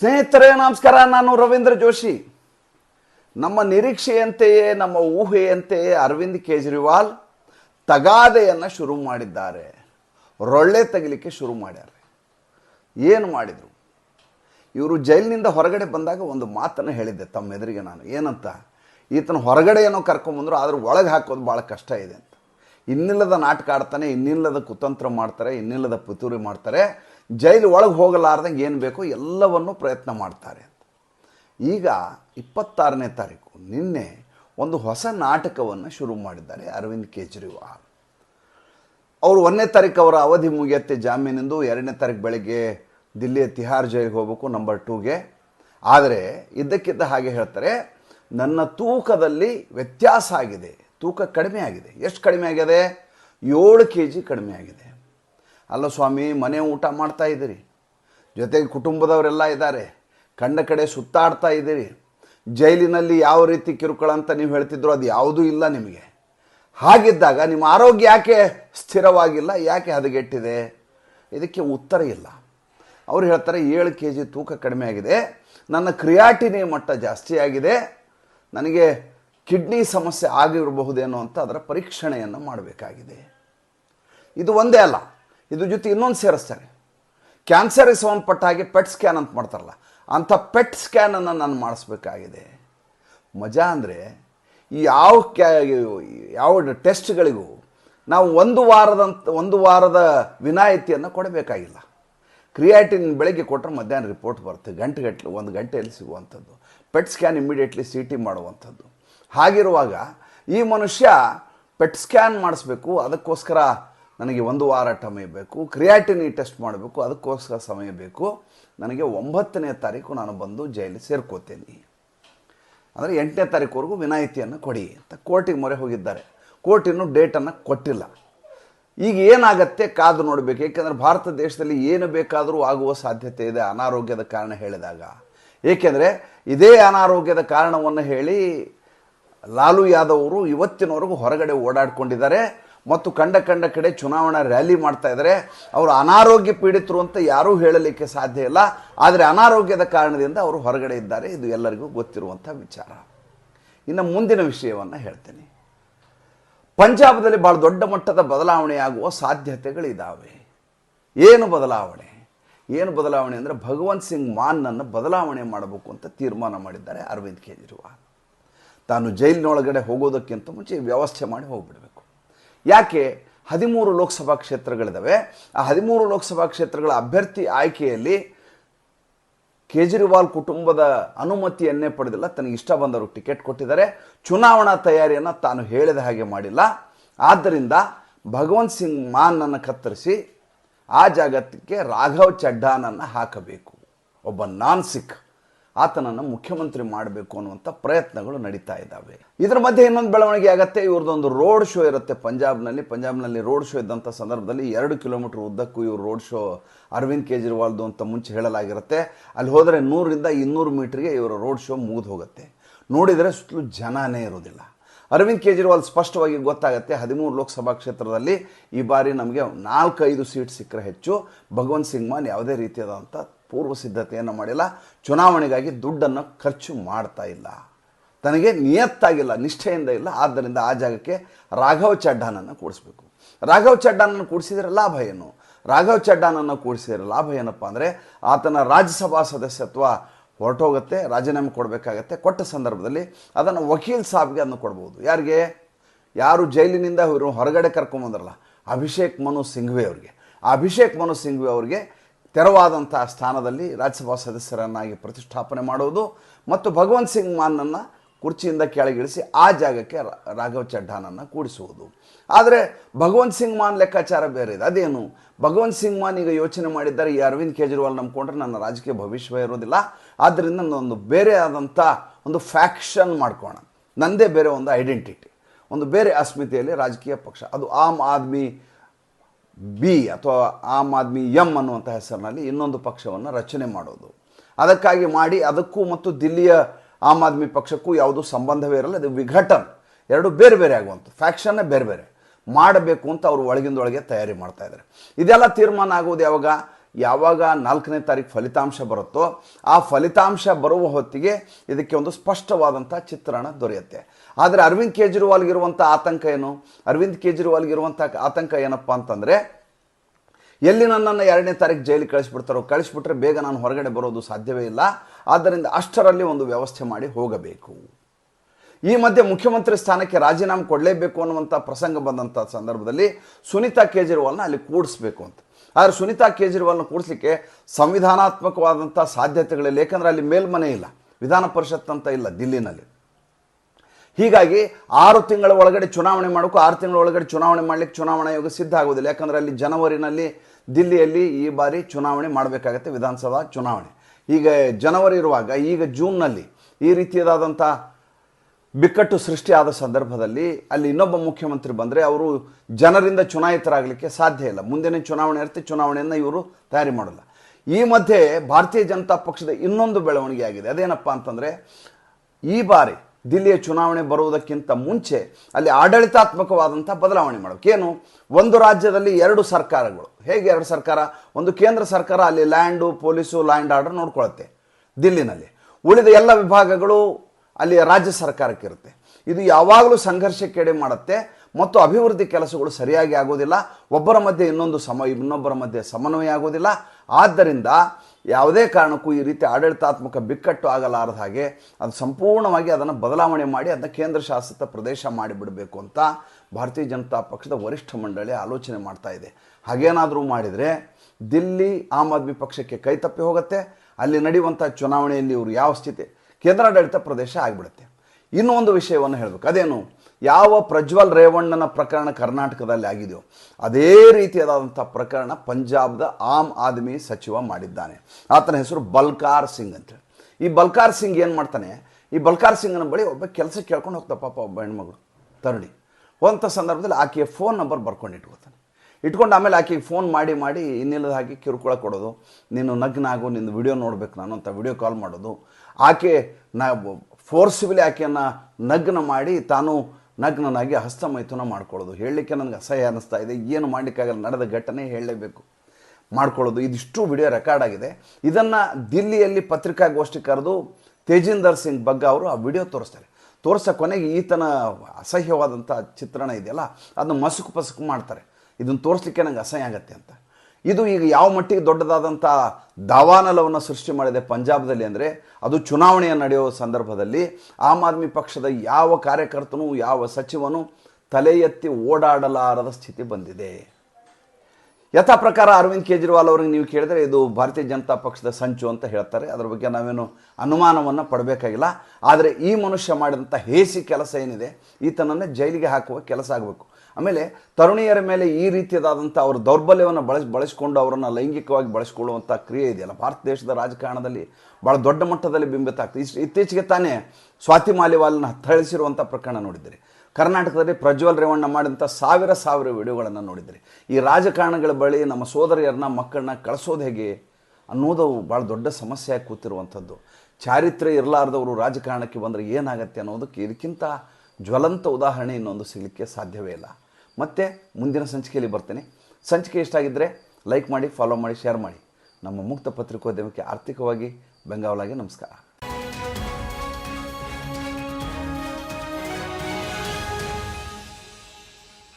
ಸ್ನೇಹಿತರೇ, ನಮಸ್ಕಾರ. ನಾನು ರವೀಂದ್ರ ಜೋಶಿ. ನಮ್ಮ ನಿರೀಕ್ಷೆಯಂತೆಯೇ, ನಮ್ಮ ಊಹೆಯಂತೆಯೇ ಅರವಿಂದ್ ಕೇಜ್ರಿವಾಲ್ ತಗಾದೆಯನ್ನು ಶುರು ಮಾಡಿದ್ದಾರೆ. ರೊಳ್ಳೆ ತೆಗಿಲಿಕ್ಕೆ ಶುರು ಮಾಡ್ಯಾರೆ ಏನು ಮಾಡಿದರು? ಇವರು ಜೈಲಿನಿಂದ ಹೊರಗಡೆ ಬಂದಾಗ ಒಂದು ಮಾತನ್ನು ಹೇಳಿದ್ದೆ ತಮ್ಮ ಎದುರಿಗೆ ನಾನು. ಏನಂತ? ಈತನ ಹೊರಗಡೆ ಏನೋ ಕರ್ಕೊಂಬಂದ್ರು ಆದ್ರೆ ಒಳಗೆ ಹಾಕೋದು ಭಾಳ ಕಷ್ಟ ಇದೆ ಅಂತ. ಇನ್ನಿಲ್ಲದ ನಾಟಕ ಆಡ್ತಾನೆ, ಇನ್ನಿಲ್ಲದ ಕುತಂತ್ರ ಮಾಡ್ತಾರೆ, ಇನ್ನಿಲ್ಲದ ಪಿತೂರಿ ಮಾಡ್ತಾರೆ. ಜೈಲು ಒಳಗೆ ಹೋಗಲಾರ್ದಂಗೆ ಏನು ಬೇಕೋ ಎಲ್ಲವನ್ನೂ ಪ್ರಯತ್ನ ಮಾಡ್ತಾರೆ ಅಂತ. ಈಗ ಇಪ್ಪತ್ತಾರನೇ ತಾರೀಕು ನಿನ್ನೆ ಒಂದು ಹೊಸ ನಾಟಕವನ್ನು ಶುರು ಮಾಡಿದ್ದಾರೆ ಅರವಿಂದ್ ಕೇಜ್ರಿವಾಲ್. ಅವರು ಒಂದನೇ ತಾರೀಕು ಅವರ ಅವಧಿ ಮುಗಿಯತ್ತೆ ಜಾಮೀನಿಂದು, ಎರಡನೇ ತಾರೀಕು ಬೆಳಗ್ಗೆ ದಿಲ್ಲಿಯ ತಿಹಾರ್ ಜೈಲಿಗೆ ಹೋಗಬೇಕು ನಂಬರ್ ಟೂಗೆ ಆದರೆ ಇದ್ದಕ್ಕಿದ್ದ ಹಾಗೆ ಹೇಳ್ತಾರೆ, ನನ್ನ ತೂಕದಲ್ಲಿ ವ್ಯತ್ಯಾಸ ಆಗಿದೆ, ತೂಕ ಕಡಿಮೆ ಆಗಿದೆ. ಎಷ್ಟು ಕಡಿಮೆ ಆಗಿದೆ? ಏಳು ಕೆ ಜಿ ಕಡಿಮೆ ಆಗಿದೆ. ಅಲ್ಲ ಸ್ವಾಮಿ, ಮನೆ ಊಟ ಮಾಡ್ತಾ ಇದ್ದೀರಿ. ಜೊತೆಗೆ ಕುಟುಂಬದವರೆಲ್ಲ ಇದ್ದಾರೆ. ಕಂಡ ಕಡೆ ಸುತ್ತಾಡ್ತಾ ಇದ್ದೀರಿ. ಜೈಲಿನಲ್ಲಿ ಯಾವ ರೀತಿ ಕಿರುಕುಳ ಅಂತ ನೀವು ಹೇಳ್ತಿದ್ರು ಅದು ಯಾವುದೂ ಇಲ್ಲ ನಿಮಗೆ. ಹಾಗಿದ್ದಾಗ ನಿಮ್ಮ ಆರೋಗ್ಯ ಯಾಕೆ ಸ್ಥಿರವಾಗಿಲ್ಲ, ಯಾಕೆ ಹದಗೆಟ್ಟಿದೆ? ಇದಕ್ಕೆ ಉತ್ತರ ಇಲ್ಲ. ಅವ್ರು ಹೇಳ್ತಾರೆ, ಏಳು ಕೆ ಜಿ ತೂಕ ಕಡಿಮೆ ಆಗಿದೆ. ನನ್ನ ಕ್ರಿಯಾಟಿನಿ ಮಟ್ಟ ಜಾಸ್ತಿ ಆಗಿದೆ. ನನಗೆ ಕಿಡ್ನಿ ಸಮಸ್ಯೆ ಆಗಿರಬಹುದೇನೋ ಅಂತ ಅದರ ಪರೀಕ್ಷಣೆಯನ್ನು ಮಾಡಬೇಕಾಗಿದೆ. ಇದು ಒಂದೇ ಅಲ್ಲ. ಇದು ಜೊತೆ ಇನ್ನೊಂದು ಸೇರಿಸ್ತಾರೆ. ಕ್ಯಾನ್ಸರ್ಗೆ ಸಂಬಂಧಪಟ್ಟ ಹಾಗೆ ಪೆಟ್ ಸ್ಕ್ಯಾನ್ ಅಂತ ಮಾಡ್ತಾರಲ್ಲ, ಅಂಥ ಪೆಟ್ ಸ್ಕ್ಯಾನನ್ನು ನಾನು ಮಾಡಿಸ್ಬೇಕಾಗಿದೆ. ಮಜಾ ಅಂದರೆ ಯಾವ ಕ್ಯಾ, ಯಾವ ಟೆಸ್ಟ್ಗಳಿಗೂ ನಾವು ಒಂದು ವಾರದಂತ, ಒಂದು ವಾರದ ವಿನಾಯಿತಿಯನ್ನು ಕೊಡಬೇಕಾಗಿಲ್ಲ. ಕ್ರಿಯಾಟಿನ್ ಬೆಳಗ್ಗೆ ಕೊಟ್ಟರೆ ಮಧ್ಯಾಹ್ನ ರಿಪೋರ್ಟ್ ಬರುತ್ತೆ ಗಂಟೆಗಟ್ಟಲೆ ಒಂದು ಗಂಟೆಯಲ್ಲಿ ಸಿಗುವಂಥದ್ದು. PET scan immediately C T ಮಾಡುವಂಥದ್ದು. ಹಾಗಿರುವಾಗ ಈ ಮನುಷ್ಯ ಪೆಟ್ ಸ್ಕ್ಯಾನ್ ಮಾಡಿಸ್ಬೇಕು, ಅದಕ್ಕೋಸ್ಕರ ನನಗೆ ಒಂದು ವಾರ ಸಮಯ ಬೇಕು, ಕ್ರಿಯಾಟಿನಿ ಟೆಸ್ಟ್ ಮಾಡಬೇಕು, ಅದಕ್ಕೋಸ್ಕರ ಸಮಯ ಬೇಕು. ನನಗೆ ಒಂಬತ್ತನೇ ತಾರೀಕು ನಾನು ಬಂದು ಜೈಲಿಗೆ ಸೇರ್ಕೋತೇನೆ. ಅಂದರೆ ಎಂಟನೇ ತಾರೀಕುವರೆಗೂ ವಿನಾಯಿತಿಯನ್ನು ಕೊಡಿ ಅಂತ ಕೋರ್ಟಿಗೆ ಮೊರೆ ಹೋಗಿದ್ದಾರೆ. ಕೋರ್ಟ್ ಇನ್ನೂ ಡೇಟನ್ನು ಕೊಟ್ಟಿಲ್ಲ. ಈಗ ಏನಾಗತ್ತೆ ಕಾದು ನೋಡಬೇಕು. ಏಕೆಂದರೆ ಭಾರತ ದೇಶದಲ್ಲಿ ಏನು ಬೇಕಾದರೂ ಆಗುವ ಸಾಧ್ಯತೆ ಇದೆ ಅನಾರೋಗ್ಯದ ಕಾರಣ ಹೇಳಿದಾಗ. ಏಕೆಂದರೆ ಇದೇ ಅನಾರೋಗ್ಯದ ಕಾರಣವನ್ನು ಹೇಳಿ ಲಾಲು ಯಾದವ್ ಅವರು ಇವತ್ತಿನವರೆಗೂ ಹೊರಗಡೆ ಓಡಾಡ್ಕೊಂಡಿದ್ದಾರೆ. ಮತ್ತು ಕಂಡ ಕಂಡ ಕಡೆ ಚುನಾವಣಾ ರ್ಯಾಲಿ ಮಾಡ್ತಾ ಇದ್ದಾರೆ. ಅವರು ಅನಾರೋಗ್ಯ ಪೀಡಿತರು ಅಂತ ಯಾರೂ ಹೇಳಲಿಕ್ಕೆ ಸಾಧ್ಯ ಇಲ್ಲ. ಆದರೆ ಅನಾರೋಗ್ಯದ ಕಾರಣದಿಂದ ಅವರು ಹೊರಗಡೆ ಇದ್ದಾರೆ. ಇದು ಎಲ್ಲರಿಗೂ ಗೊತ್ತಿರುವಂಥ ವಿಚಾರ. ಇನ್ನು ಮುಂದಿನ ವಿಷಯವನ್ನು ಹೇಳ್ತೇನೆ. ಪಂಜಾಬದಲ್ಲಿ ಭಾಳ ದೊಡ್ಡ ಮಟ್ಟದ ಬದಲಾವಣೆಯಾಗುವ ಸಾಧ್ಯತೆಗಳಿದ್ದಾವೆ ಏನು ಬದಲಾವಣೆ? ಏನು ಬದಲಾವಣೆ ಅಂದರೆ ಭಗವಂತ್ ಸಿಂಗ್ ಮಾನ್ನನ್ನು ಬದಲಾವಣೆ ಮಾಡಬೇಕು ಅಂತ ತೀರ್ಮಾನ ಮಾಡಿದ್ದಾರೆ ಅರವಿಂದ್ ಕೇಜ್ರಿವಾಲ್. ತಾನು ಜೈಲಿನೊಳಗಡೆ ಹೋಗೋದಕ್ಕಿಂತ ಮುಂಚೆ ವ್ಯವಸ್ಥೆ ಮಾಡಿ ಹೋಗ್ಬಿಡಬೇಕು. ಯಾಕೆ ಹದಿಮೂರು ಲೋಕಸಭಾ ಕ್ಷೇತ್ರಗಳಿದ್ದಾವೆ? ಆ ಹದಿಮೂರು ಲೋಕಸಭಾ ಕ್ಷೇತ್ರಗಳ ಅಭ್ಯರ್ಥಿ ಆಯ್ಕೆಯಲ್ಲಿ ಕೇಜ್ರಿವಾಲ್ ಕುಟುಂಬದ ಅನುಮತಿಯನ್ನೇ ಪಡೆದಿಲ್ಲ. ತನಗೆ ಇಷ್ಟ ಬಂದವರು ಟಿಕೆಟ್ ಕೊಟ್ಟಿದ್ದಾರೆ. ಚುನಾವಣಾ ತಯಾರಿಯನ್ನು ತಾನು ಹೇಳಿದ ಹಾಗೆ ಮಾಡಿಲ್ಲ. ಆದ್ದರಿಂದ ಭಗವಂತ್ ಸಿಂಗ್ ಮಾನನ್ನು ಕತ್ತರಿಸಿ ಆ ಜಾಗಕ್ಕೆ ರಾಘವ್ ಚಡ್ಡಾನನ್ನು ಹಾಕಬೇಕು. ಒಬ್ಬ ನಾನ್ ಸಿಖ್ ಆತನನ್ನು ಮುಖ್ಯಮಂತ್ರಿ ಮಾಡಬೇಕು ಅನ್ನುವಂಥ ಪ್ರಯತ್ನಗಳು ನಡೀತಾ ಇದ್ದಾವೆ. ಇದರ ಮಧ್ಯೆ ಇನ್ನೊಂದು ಬೆಳವಣಿಗೆ ಆಗತ್ತೆ. ಇವ್ರದ್ದೊಂದು ರೋಡ್ ಶೋ ಇರುತ್ತೆ ಪಂಜಾಬ್ನಲ್ಲಿ. ಪಂಜಾಬ್ನಲ್ಲಿ ರೋಡ್ ಶೋ ಇದ್ದಂಥ ಸಂದರ್ಭದಲ್ಲಿ ಎರಡು ಕಿಲೋಮೀಟರ್ ಉದ್ದಕ್ಕೂ ಇವರು ರೋಡ್ ಶೋ ಅರವಿಂದ್ ಕೇಜ್ರಿವಾಲ್ದು ಅಂತ ಮುಂಚೆ ಹೇಳಲಾಗಿರುತ್ತೆ. ಅಲ್ಲಿ ಹೋದರೆ ನೂರರಿಂದ ಇನ್ನೂರು ಮೀಟ್ರಿಗೆ ಇವರ ರೋಡ್ ಶೋ ಮುಗಿದು ಹೋಗುತ್ತೆ. ನೋಡಿದರೆ ಸುತ್ತಲೂ ಜನನೇ ಇರೋದಿಲ್ಲ. ಅರವಿಂದ್ ಕೇಜ್ರಿವಾಲ್ ಸ್ಪಷ್ಟವಾಗಿ ಗೊತ್ತಾಗುತ್ತೆ, ಹದಿಮೂರು ಲೋಕಸಭಾ ಕ್ಷೇತ್ರದಲ್ಲಿ ಈ ಬಾರಿ ನಮಗೆ ನಾಲ್ಕೈದು ಸೀಟ್ ಸಿಕ್ಕರೆ ಹೆಚ್ಚು. ಭಗವಂತ್ ಸಿಂಗ್ ಮಾನ್ ಯಾವುದೇ ರೀತಿಯಾದಂಥ ಪೂರ್ವ ಸಿದ್ಧತೆಯನ್ನು ಮಾಡಿಲ್ಲ, ಚುನಾವಣೆಗಾಗಿ ದುಡ್ಡನ್ನು ಖರ್ಚು ಮಾಡ್ತಾ ಇಲ್ಲ. ತನಗೆ ನಿಯತ್ತಾಗಿಲ್ಲ, ನಿಷ್ಠೆಯಿಂದ ಇಲ್ಲ. ಆದ್ದರಿಂದ ಆ ಜಾಗಕ್ಕೆ ರಾಘವ್ ಚಡ್ಡಾನನ್ನು ಕೂಡಿಸ್ಬೇಕು. ರಾಘವ್ ಚಡ್ಡಾನನ್ನು ಕೂಡಿಸಿದರೆ ಲಾಭ ಏನು? ರಾಘವ್ ಚಡ್ಡಾನನ್ನು ಕೂಡಿಸಿದರೆ ಲಾಭ ಏನಪ್ಪ ಅಂದರೆ, ಆತನ ರಾಜ್ಯಸಭಾ ಸದಸ್ಯತ್ವ ಹೊರಟೋಗುತ್ತೆ, ರಾಜೀನಾಮೆ ಕೊಡಬೇಕಾಗತ್ತೆ. ಕೊಟ್ಟ ಸಂದರ್ಭದಲ್ಲಿ ಅದನ್ನು ವಕೀಲ್ ಸಾಬ್ಗೆ ಅದನ್ನು ಕೊಡ್ಬೋದು. ಯಾರಿಗೆ? ಯಾರು ಜೈಲಿನಿಂದ ಇವರು ಹೊರಗಡೆ ಕರ್ಕೊಂಬಂದ್ರಲ್ಲ? ಅಭಿಷೇಕ್ ಮನು ಸಿಂಘ್ವಿ ಅವರಿಗೆ. ಅಭಿಷೇಕ್ ಮನು ಸಿಂಘ್ವಿ ಅವರಿಗೆ ತೆರವಾದಂಥ ಸ್ಥಾನದಲ್ಲಿ ರಾಜ್ಯಸಭಾ ಸದಸ್ಯರನ್ನಾಗಿ ಪ್ರತಿಷ್ಠಾಪನೆ ಮಾಡುವುದು ಮತ್ತು ಭಗವಂತ್ ಸಿಂಗ್ ಮಾನ್ನನ್ನು ಕುರ್ಚಿಯಿಂದ ಕೆಳಗಿಳಿಸಿ ಆ ಜಾಗಕ್ಕೆ ರಾಘವ್ ಚಡ್ಡಾನನ್ನು ಕೂಡಿಸುವುದು. ಆದರೆ ಭಗವಂತ್ ಸಿಂಗ್ ಮಾನ್ ಲೆಕ್ಕಾಚಾರ ಬೇರೆ ಇದೆ. ಅದೇನು? ಭಗವಂತ್ ಸಿಂಗ್ ಮಾನ್ ಈಗ ಯೋಚನೆ ಮಾಡಿದ್ದಾರೆ, ಈ ಅರವಿಂದ್ ಕೇಜ್ರಿವಾಲ್ ನಂಬ್ಕೊಂಡ್ರೆ ನನ್ನ ರಾಜಕೀಯ ಭವಿಷ್ಯವೇ ಇರೋದಿಲ್ಲ. ಆದ್ದರಿಂದ ಒಂದು ಬೇರೆ ಆದಂಥ ಒಂದು ಫ್ಯಾಕ್ಷನ್ ಮಾಡ್ಕೋಣ. ನನ್ನದೇ ಬೇರೆ ಒಂದು ಐಡೆಂಟಿಟಿ. ಒಂದು ಬೇರೆ ಅಸ್ಮಿತೆಯಲ್ಲಿ ರಾಜಕೀಯ ಪಕ್ಷ. ಅದು ಆಮ್ ಆದ್ಮಿ ಬಿ ಅಥವಾ ಆಮ್ ಆದ್ಮಿ ಎಂ ಅನ್ನುವಂಥ ಹೆಸರಿನಲ್ಲಿ ಇನ್ನೊಂದು ಪಕ್ಷವನ್ನು ರಚನೆ ಮಾಡೋದು. ಅದಕ್ಕಾಗಿ ಮಾಡಿ ಅದಕ್ಕೂ ಮತ್ತು ದಿಲ್ಲಿಯ ಆಮ್ ಆದ್ಮಿ ಪಕ್ಷಕ್ಕೂ ಯಾವುದೂ ಸಂಬಂಧವೇ ಇರಲ್ಲ, ಅದು ವಿಘಟನ್. ಎರಡು ಬೇರೆ ಬೇರೆ ಆಗುವಂಥ ಫ್ಯಾಕ್ಷನ್ನೇ ಬೇರೆ ಬೇರೆ. ಮಾಡಬೇಕು ಅಂತ ಅವರು ಒಳಗಿಂದೊಳಗೆ ತಯಾರಿ ಮಾಡ್ತಾ ಇದ್ದಾರೆ. ಇದೆಲ್ಲ ತೀರ್ಮಾನ ಆಗೋದು ಯಾವಾಗ? ಯಾವಾಗ ನಾಲ್ಕನೇ ತಾರೀಕು ಫಲಿತಾಂಶ ಬರುತ್ತೋ ಆ ಫಲಿತಾಂಶ ಬರುವ ಹೊತ್ತಿಗೆ ಇದಕ್ಕೆ ಒಂದು ಸ್ಪಷ್ಟವಾದಂಥ ಚಿತ್ರಣ ದೊರೆಯುತ್ತೆ. ಆದರೆ ಅರವಿಂದ್ ಕೇಜ್ರಿವಾಲ್ಗಿರುವಂಥ ಆತಂಕ ಏನು? ಅರವಿಂದ್ ಕೇಜ್ರಿವಾಲ್ಗಿರುವಂಥ ಆತಂಕ ಏನಪ್ಪ ಅಂತಂದರೆ, ಎಲ್ಲಿ ನನ್ನನ್ನು ಎರಡನೇ ತಾರೀಕು ಜೈಲಿಗೆ ಕಳಿಸ್ಬಿಡ್ತಾರೋ, ಕಳಿಸ್ಬಿಟ್ರೆ ಬೇಗ ನಾನು ಹೊರಗಡೆ ಬರೋದು ಸಾಧ್ಯವೇ ಇಲ್ಲ. ಆದ್ದರಿಂದ ಅಷ್ಟರಲ್ಲಿ ಒಂದು ವ್ಯವಸ್ಥೆ ಮಾಡಿ ಹೋಗಬೇಕು. ಈ ಮಧ್ಯೆ ಮುಖ್ಯಮಂತ್ರಿ ಸ್ಥಾನಕ್ಕೆ ರಾಜೀನಾಮೆ ಕೊಡಲೇಬೇಕು ಅನ್ನುವಂಥ ಪ್ರಸಂಗ ಬಂದಂಥ ಸಂದರ್ಭದಲ್ಲಿ ಸುನೀತಾ ಕೇಜ್ರಿವಾಲ್ನ ಅಲ್ಲಿ ಕೂಡಿಸ್ಬೇಕು ಅಂತ. ಆದರೆ ಸುನೀತಾ ಕೇಜ್ರಿವಾಲ್ನ ಕೂಡಿಸ್ಲಿಕ್ಕೆ ಸಂವಿಧಾನಾತ್ಮಕವಾದಂಥ ಸಾಧ್ಯತೆಗಳಿಲ್ಲ. ಏಕೆಂದರೆ ಅಲ್ಲಿ ಮೇಲ್ಮನೆ ಇಲ್ಲ. ವಿಧಾನ ಪರಿಷತ್ ಅಂತ ಇಲ್ಲ ದಿಲ್ಲಿನಲ್ಲಿ. ಹೀಗಾಗಿ ಆರು ತಿಂಗಳ ಒಳಗಡೆ ಚುನಾವಣೆ ಮಾಡೋಕ್ಕೂ, ಆರು ತಿಂಗಳ ಒಳಗಡೆ ಚುನಾವಣೆ ಮಾಡಲಿಕ್ಕೆ ಚುನಾವಣಾ ಆಯೋಗ ಸಿದ್ಧ ಆಗೋದಿಲ್ಲ ಯಾಕಂದರೆ ಅಲ್ಲಿ ಜನವರಿನಲ್ಲಿ ದಿಲ್ಲಿಯಲ್ಲಿ ಈ ಬಾರಿ ಚುನಾವಣೆ ಮಾಡಬೇಕಾಗತ್ತೆ ವಿಧಾನಸಭಾ ಚುನಾವಣೆ. ಈಗ ಜನವರಿ ಇರುವಾಗ, ಈಗ ಜೂನ್ನಲ್ಲಿ ಈ ರೀತಿಯಾದಂಥ ಬಿಕ್ಕಟ್ಟು ಸೃಷ್ಟಿಯಾದ ಸಂದರ್ಭದಲ್ಲಿ ಅಲ್ಲಿ ಇನ್ನೊಬ್ಬ ಮುಖ್ಯಮಂತ್ರಿ ಬಂದರೆ ಅವರು ಜನರಿಂದ ಚುನಾಯಿತರಾಗಲಿಕ್ಕೆ ಸಾಧ್ಯ ಇಲ್ಲ. ಮುಂದಿನ ಚುನಾವಣೆ ಇರುತ್ತೆ ಚುನಾವಣೆಯನ್ನು ಇವರು ತಯಾರಿ ಮಾಡಲ್ಲ. ಈ ಮಧ್ಯೆ ಭಾರತೀಯ ಜನತಾ ಪಕ್ಷದ ಇನ್ನೊಂದು ಬೆಳವಣಿಗೆ ಆಗಿದೆ. ಅದೇನಪ್ಪ ಅಂತಂದರೆ, ಈ ಬಾರಿ ದಿಲ್ಲಿಯ ಚುನಾವಣೆ ಬರುವುದಕ್ಕಿಂತ ಮುಂಚೆ ಅಲ್ಲಿ ಆಡಳಿತಾತ್ಮಕವಾದಂಥ ಬದಲಾವಣೆ ಮಾಡೋಕೆ. ಏನು? ಒಂದು ರಾಜ್ಯದಲ್ಲಿ ಎರಡು ಸರ್ಕಾರಗಳು. ಹೇಗೆ ಎರಡು ಸರ್ಕಾರ? ಒಂದು ಕೇಂದ್ರ ಸರ್ಕಾರ ಅಲ್ಲಿ ಲ್ಯಾಂಡು, ಪೊಲೀಸು, ಲ್ಯಾಂಡ್ ಆರ್ಡರ್ ನೋಡ್ಕೊಳತ್ತೆ ದಿಲ್ಲಿನಲ್ಲಿ. ಉಳಿದ ಎಲ್ಲ ವಿಭಾಗಗಳು ಅಲ್ಲಿ ರಾಜ್ಯ ಸರ್ಕಾರಕ್ಕೆ ಇರುತ್ತೆ ಇದು ಯಾವಾಗಲೂ ಸಂಘರ್ಷಕ್ಕೆಡೆ ಮಾಡುತ್ತೆ. ಮತ್ತು ಅಭಿವೃದ್ಧಿ ಕೆಲಸಗಳು ಸರಿಯಾಗಿ ಆಗೋದಿಲ್ಲ. ಒಬ್ಬರ ಮಧ್ಯೆ ಇನ್ನೊಂದು ಸಮ, ಇನ್ನೊಬ್ಬರ ಮಧ್ಯೆ ಸಮನ್ವಯ ಆಗೋದಿಲ್ಲ. ಆದ್ದರಿಂದ ಯಾವುದೇ ಕಾರಣಕ್ಕೂ ಈ ರೀತಿ ಆಡಳಿತಾತ್ಮಕ ಬಿಕ್ಕಟ್ಟು ಆಗಲಾರದ ಹಾಗೆ ಅದು ಸಂಪೂರ್ಣವಾಗಿ ಅದನ್ನು ಬದಲಾವಣೆ ಮಾಡಿ ಅದನ್ನು ಕೇಂದ್ರ ಶಾಸಿತ ಪ್ರದೇಶ ಮಾಡಿಬಿಡಬೇಕು ಅಂತ ಭಾರತೀಯ ಜನತಾ ಪಕ್ಷದ ವರಿಷ್ಠ ಮಂಡಳಿ ಆಲೋಚನೆ ಮಾಡ್ತಾ ಇದೆ. ಹಾಗೇನಾದರೂ ಮಾಡಿದರೆ ದಿಲ್ಲಿ ಆಮ್ ಆದ್ಮಿ ಪಕ್ಷಕ್ಕೆ ಕೈ ತಪ್ಪಿ ಹೋಗುತ್ತೆ. ಅಲ್ಲಿ ನಡೆಯುವಂಥ ಚುನಾವಣೆಯಲ್ಲಿ ಇವರು ಯಾವ ಸ್ಥಿತಿ ಕೇಂದ್ರಾಡಳಿತ ಪ್ರದೇಶ ಆಗಿಬಿಡುತ್ತೆ. ಇನ್ನೂ ಒಂದು ವಿಷಯವನ್ನು ಹೇಳಬೇಕು. ಅದೇನು? ಯಾವ ಪ್ರಜ್ವಲ್ ರೇವಣ್ಣನ ಪ್ರಕರಣ ಕರ್ನಾಟಕದಲ್ಲಿ ಆಗಿದೆಯೋ, ಅದೇ ರೀತಿಯಾದಂಥ ಪ್ರಕರಣ ಪಂಜಾಬ್ದ ಆಮ್ ಆದ್ಮಿ ಸಚಿವ ಮಾಡಿದ್ದಾನೆ. ಆತನ ಹೆಸರು ಬಲ್ಕಾರ್ ಸಿಂಗ್ ಅಂತ. ಈ ಬಲ್ಕಾರ್ ಸಿಂಗ್ ಏನು ಮಾಡ್ತಾನೆ? ಈ ಬಲ್ಕಾರ್ ಸಿಂಗ್ನ ಬಳಿ ಒಬ್ಬ ಕೆಲಸ ಕೇಳ್ಕೊಂಡು ಹೋಗ್ತಾ ಪಾಪ ಒಬ್ಬ ಹೆಣ್ಮಗಳು, ತರುಣಿ. ಹೋದಂಥ ಸಂದರ್ಭದಲ್ಲಿ ಆಕೆಯ ಫೋನ್ ನಂಬರ್ ಬರ್ಕೊಂಡು ಇಟ್ಕೋತಾನೆ ಇಟ್ಕೊಂಡು ಆಮೇಲೆ ಆಕೆಗೆ ಫೋನ್ ಮಾಡಿ ಮಾಡಿ ಇನ್ನಿಲ್ಲದ ಹಾಕಿ ಕಿರುಕುಳ ಕೊಡೋದು. ನೀನು ನಗ್ನ ಆಗು ನಿನ್ನ ವಿಡಿಯೋ ನೋಡ್ಬೇಕು ನಾನು ಅಂತ ವಿಡಿಯೋ ಕಾಲ್ ಮಾಡೋದು. ಆಕೆ ನಾ ಫೋರ್ಸಿಬಲಿ ಆಕೆಯನ್ನು ನಗ್ನ ಮಾಡಿ ತಾನು ನಗ್ನನಾಗಿ ಹಸ್ತಮೈಥುನ ಮಾಡ್ಕೊಳ್ಳೋದು. ಹೇಳಲಿಕ್ಕೆ ನನಗೆ ಅಸಹ್ಯ ಅನ್ನಿಸ್ತಾ ಇದೆ. ಏನು ಮಾಡಲಿಕ್ಕಾಗಲ್ಲ, ನಡೆದ ಘಟನೆ ಹೇಳಲೇಬೇಕು. ಮಾಡ್ಕೊಳ್ಳೋದು. ಇದಿಷ್ಟು ವಿಡಿಯೋ ರೆಕಾರ್ಡ್ ಆಗಿದೆ. ಇದನ್ನು ದಿಲ್ಲಿಯಲ್ಲಿ ಪತ್ರಿಕಾಗೋಷ್ಠಿ ಕರೆದು ತೇಜಿಂದರ್ ಸಿಂಗ್ ಬಗ್ಗೆ ಅವರು ಆ ವಿಡಿಯೋ ತೋರಿಸ್ತಾರೆ. ತೋರಿಸೋ ಕೊನೆಗೆ ಈತನ ಅಸಹ್ಯವಾದಂಥ ಚಿತ್ರಣ ಇದೆಯಲ್ಲ, ಅದನ್ನು ಮಸುಕು ಪಸುಕು ಮಾಡ್ತಾರೆ. ಇದನ್ನು ತೋರಿಸ್ಲಿಕ್ಕೆ ನಂಗೆ ಅಸಹ್ಯ ಆಗತ್ತೆ ಅಂತ. ಇದು ಈಗ ಯಾವ ಮಟ್ಟಿಗೆ ದೊಡ್ಡದಾದಂಥ ದಾವಾನಲವನ್ನು ಸೃಷ್ಟಿ ಮಾಡಿದೆ ಪಂಜಾಬ್ದಲ್ಲಿ ಅಂದರೆ ಅದು ಚುನಾವಣೆಯ ನಡೆಯುವ ಸಂದರ್ಭದಲ್ಲಿ ಆಮ್ ಆದ್ಮಿ ಪಕ್ಷದ ಯಾವ ಕಾರ್ಯಕರ್ತನೂ, ಯಾವ ಸಚಿವನು ತಲೆ ಎತ್ತಿ ಓಡಾಡಲಾರದ ಸ್ಥಿತಿ ಬಂದಿದೆ. ಯಥಾ ಪ್ರಕಾರ ಅರವಿಂದ್ ಕೇಜ್ರಿವಾಲ್ ಅವ್ರಿಗೆ ನೀವು ಕೇಳಿದರೆ ಇದು ಭಾರತೀಯ ಜನತಾ ಪಕ್ಷದ ಸಂಚು ಅಂತ ಹೇಳ್ತಾರೆ. ಅದರ ಬಗ್ಗೆ ನಾವೇನು ಅನುಮಾನವನ್ನು ಪಡಬೇಕಾಗಿಲ್ಲ. ಆದರೆ ಈ ಮನುಷ್ಯ ಮಾಡಿದಂಥ ಹೇಸಿ ಕೆಲಸ ಏನಿದೆ, ಈತನನ್ನು ಜೈಲಿಗೆ ಹಾಕುವ ಕೆಲಸ ಆಗಬೇಕು. ಆಮೇಲೆ ತರುಣಿಯರ ಮೇಲೆ ಈ ರೀತಿಯಾದಂಥ ಅವರ ದೌರ್ಬಲ್ಯವನ್ನು ಬಳಸಿ, ಬಳಸಿಕೊಂಡು ಅವರನ್ನು ಲೈಂಗಿಕವಾಗಿ ಬಳಸಿಕೊಳ್ಳುವಂಥ ಕ್ರಿಯೆ ಇದೆಯಲ್ಲ. ಭಾರತ ದೇಶದ ರಾಜಕಾರಣದಲ್ಲಿ ಭಾಳ ದೊಡ್ಡ ಮಟ್ಟದಲ್ಲಿ ಬಿಂಬಿತ ಆಗ್ತದೆ. ಇಷ್ಟು, ಇತ್ತೀಚೆಗೆ ತಾನೇ ಸ್ವಾತಿ ಮಾಲಿವಾಲ್ನ ಹತ್ತಳಿಸಿರುವಂಥ ಪ್ರಕರಣ ನೋಡಿದ್ದೀರಿ. ಕರ್ನಾಟಕದಲ್ಲಿ ಪ್ರಜ್ವಲ್ ರೇವಣ್ಣ ಮಾಡಿದಂಥ ಸಾವಿರ ಸಾವಿರ ವಿಡಿಯೋಗಳನ್ನು ನೋಡಿದ್ರಿ ಈ ರಾಜಕಾರಣಗಳ ಬಳಿ ನಮ್ಮ ಸೋದರಿಯರನ್ನ, ಮಕ್ಕಳನ್ನ ಕಳಿಸೋದು ಹೇಗೆ? ಅನ್ನೋದು ಭಾಳ ದೊಡ್ಡ ಸಮಸ್ಯೆಯಾಗಿ ಕೂತಿರುವಂಥದ್ದು. ಚಾರಿತ್ರ್ಯ ಇರಲಾರ್ದವರು ರಾಜಕಾರಣಕ್ಕೆ ಬಂದರೆ ಏನಾಗತ್ತೆ ಅನ್ನೋದಕ್ಕೆ ಇದಕ್ಕಿಂತ ಜ್ವಲಂತ ಉದಾಹರಣೆ ಇನ್ನೊಂದು ಸಿಗಲಿಕ್ಕೆ ಸಾಧ್ಯವೇ ಇಲ್ಲ. ಮತ್ತೆ ಮುಂದಿನ ಸಂಚಿಕೆಯಲ್ಲಿ ಬರ್ತೇನೆ. ಸಂಚಿಕೆ ಇಷ್ಟ ಆಗಿದ್ದರೆ ಲೈಕ್ ಮಾಡಿ ಫಾಲೋ ಮಾಡಿ ಶೇರ್ ಮಾಡಿ. ನಮ್ಮ ಮುಕ್ತ ಪತ್ರಿಕೋದ್ಯಮಕ್ಕೆ ಆರ್ಥಿಕವಾಗಿ ಬೆಂಗಾವಲಾಗಿ ನಮಸ್ಕಾರ.